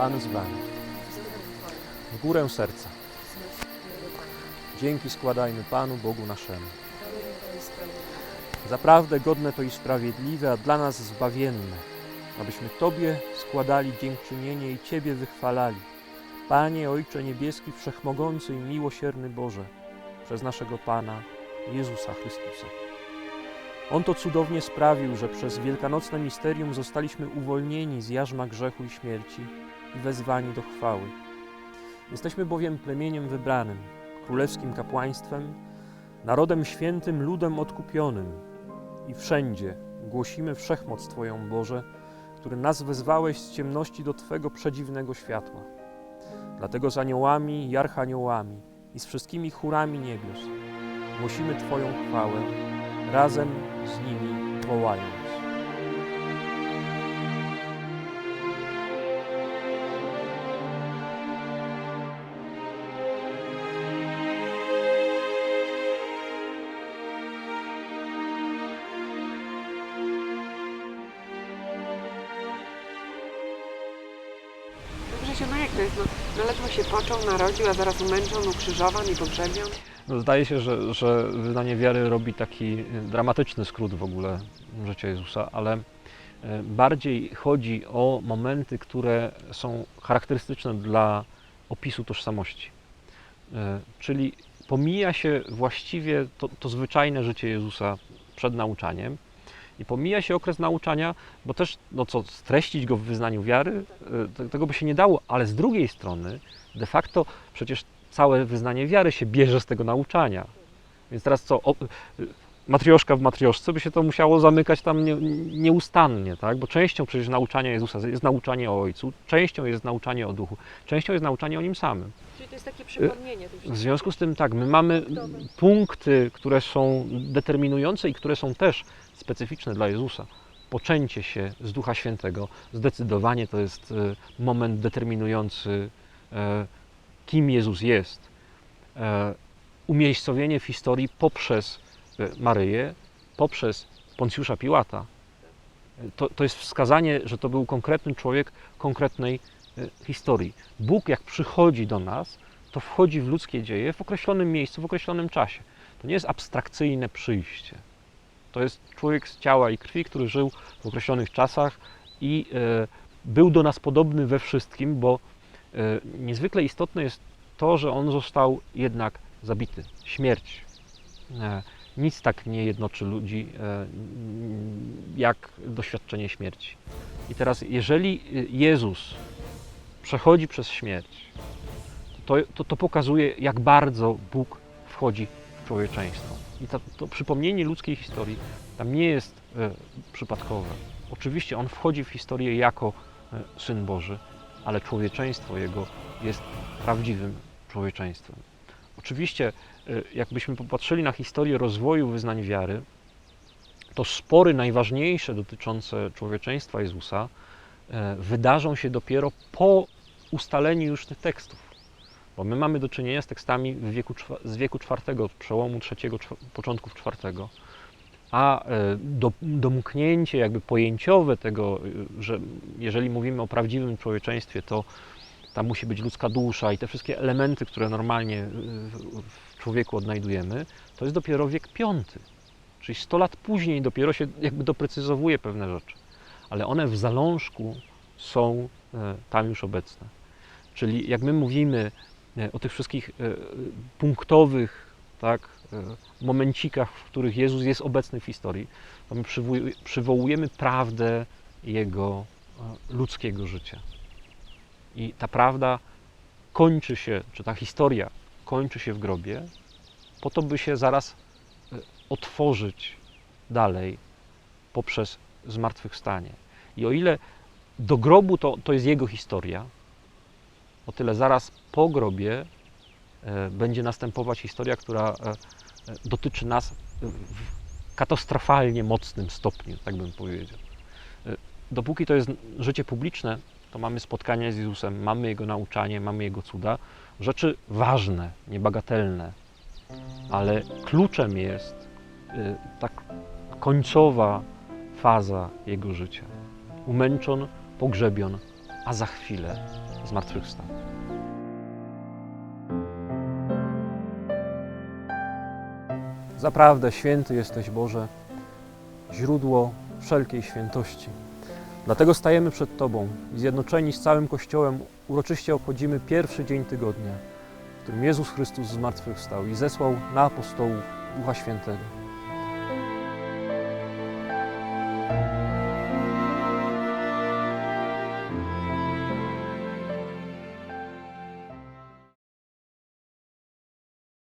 Pan z Wami. W górę serca. Dzięki składajmy Panu Bogu naszemu. Zaprawdę godne to i sprawiedliwe, a dla nas zbawienne, abyśmy Tobie składali dziękczynienie i Ciebie wychwalali. Panie Ojcze Niebieski, Wszechmogący i Miłosierny Boże, przez naszego Pana Jezusa Chrystusa. On to cudownie sprawił, że przez wielkanocne misterium zostaliśmy uwolnieni z jarzma grzechu i śmierci i wezwani do chwały. Jesteśmy bowiem plemieniem wybranym, królewskim kapłaństwem, narodem świętym, ludem odkupionym i wszędzie głosimy wszechmoc Twoją, Boże, który nas wezwałeś z ciemności do Twego przedziwnego światła. Dlatego z aniołami i archaniołami i z wszystkimi chórami niebios głosimy Twoją chwałę, razem z nimi wołając. No jak to jest? No, no ledwo się począł, narodził, a zaraz umęczon, ukrzyżowan i pogrzebion. No, zdaje się, że, że wyznanie wiary robi taki y, dramatyczny skrót w ogóle życia Jezusa, ale y, bardziej chodzi o momenty, które są charakterystyczne dla opisu tożsamości. Y, Czyli pomija się właściwie to, to zwyczajne życie Jezusa przed nauczaniem i pomija się okres nauczania, bo też, no co, streścić go w wyznaniu wiary, te- tego by się nie dało, ale z drugiej strony de facto przecież całe wyznanie wiary się bierze z tego nauczania. Więc teraz co, matrioszka w matrioszce by się to musiało zamykać tam nie, nieustannie, tak? Bo częścią przecież nauczania Jezusa jest nauczanie o Ojcu, częścią jest nauczanie o Duchu, częścią jest nauczanie o Nim samym. Czyli to jest takie przypomnienie. W związku z tym tak, my mamy punkty, które są determinujące i które są też specyficzne dla Jezusa. Poczęcie się z Ducha Świętego, zdecydowanie to jest e, moment determinujący, e, kim Jezus jest. E, Umiejscowienie w historii poprzez Maryję, poprzez Poncjusza Piłata. E, To, to jest wskazanie, że to był konkretny człowiek konkretnej e, historii. Bóg, jak przychodzi do nas, to wchodzi w ludzkie dzieje w określonym miejscu, w określonym czasie. To nie jest abstrakcyjne przyjście. To jest człowiek z ciała i krwi, który żył w określonych czasach i e, był do nas podobny we wszystkim, bo e, niezwykle istotne jest to, że on został jednak zabity. Śmierć. Nic tak nie jednoczy ludzi e, jak doświadczenie śmierci. I teraz, jeżeli Jezus przechodzi przez śmierć, to, to, to pokazuje, jak bardzo Bóg wchodzi w człowieczeństwo. I to, to przypomnienie ludzkiej historii tam nie jest e, przypadkowe. Oczywiście On wchodzi w historię jako e, Syn Boży, ale człowieczeństwo Jego jest prawdziwym człowieczeństwem. Oczywiście, e, jakbyśmy popatrzyli na historię rozwoju wyznań wiary, to spory najważniejsze dotyczące człowieczeństwa Jezusa e, wydarzą się dopiero po ustaleniu już tych tekstów. Bo my mamy do czynienia z tekstami wieku, z wieku czwartego, przełomu czwa- początków czwartego. A e, do, domknięcie jakby pojęciowe tego, e, że jeżeli mówimy o prawdziwym człowieczeństwie, to tam musi być ludzka dusza i te wszystkie elementy, które normalnie e, w- człowieku odnajdujemy, to jest dopiero wiek piąty. Czyli 100 lat później dopiero się jakby doprecyzowuje pewne rzeczy. Ale one w zalążku są e, tam już obecne. Czyli jak my mówimy e, o tych wszystkich e, punktowych tak, momencikach, w których Jezus jest obecny w historii, to my przywołuje- przywołujemy prawdę Jego ludzkiego życia. I ta prawda kończy się, czy ta historia kończy się w grobie, po to, by się zaraz e, otworzyć dalej poprzez zmartwychwstanie. I o ile do grobu to, to jest jego historia, o tyle zaraz po grobie e, będzie następować historia, która e, dotyczy nas w katastrofalnie mocnym stopniu, tak bym powiedział. Dopóki to jest życie publiczne, to mamy spotkania z Jezusem, mamy Jego nauczanie, mamy Jego cuda, rzeczy ważne, niebagatelne, ale kluczem jest y, ta końcowa faza Jego życia. Umęczon, pogrzebion a za chwilę zmartwychwstał. Zaprawdę święty jesteś Boże, źródło wszelkiej świętości. Dlatego stajemy przed Tobą i zjednoczeni z całym Kościołem uroczyście obchodzimy pierwszy dzień tygodnia, w którym Jezus Chrystus zmartwychwstał i zesłał na apostołów Ducha Świętego.